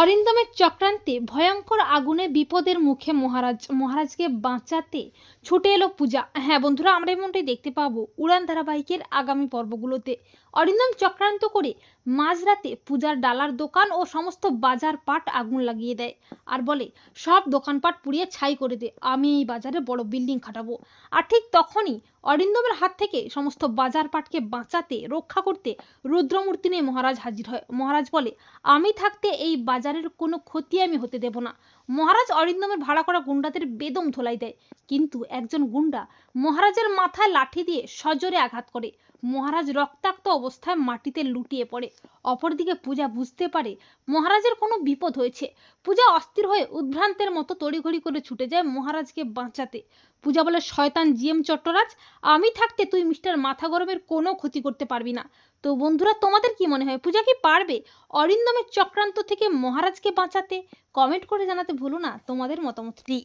অরিন্দমের চক্রান্তে ভয়ঙ্কর আগুনে বিপদের মুখে মহারাজ, মহারাজকে বাঁচাতে ছুটে এলো পূজা। হ্যাঁ বন্ধুরা, আমরা এমনটাই দেখতে পাবো উড়ান ধারাবাহিকের আগামী পর্বগুলোতে। অরিন্দম চক্রান্ত করে মাঝরাতে পূজার ডালার দোকান ও সমস্ত বাজার পাট আগুন লাগিয়ে দেয় আর বলে, সব দোকানপাট পুড়িয়ে ছাই করে দে, আমি এই বাজারে বড় বিল্ডিং খাটাবো। আর ঠিক তখনই অরিন্দমের হাত থেকে সমস্ত বাজার পাটকে বাঁচাতে, রক্ষা করতে রুদ্রমূর্তি নিয়ে মহারাজ হাজির হয়। মহারাজ বলে, আমি থাকতে এই বাজারের কোনো ক্ষতি আমি হতে দেব না। মহারাজ অরিন্দমের ভাড়া করা গুন্ডাদের বেদম ধোলাই দেয়। কিন্তু একজন গুন্ডা মহারাজের মাথায় লাঠি দিয়ে সজোরে আঘাত করে। মহারাজ রক্তাক্ত অবস্থায় মাটিতে লুটিয়ে পড়ে। অপরদিকে পূজা বুঝতে পারে মহারাজের কোনো বিপদ হয়েছে। পূজা অস্থির হয়ে উদ্ভ্রান্তের মতো তড়িঘড়ি করে ছুটে যায় মহারাজকে বাঁচাতে। পূজা বলে, শয়তান জিএম চট্টরাজ, আমি থাকতে তুই মিস্টার মাথা গরমের কোনো ক্ষতি করতে পারবি না। তো বন্ধুরা, তোমাদের কি মনে হয়, পূজা কি পারবে অরিন্দমের চক্রান্ত থেকে মহারাজকে বাঁচাতে? কমেন্ট করে জানাতে ভুলো না, তোমাদের মতামতটি।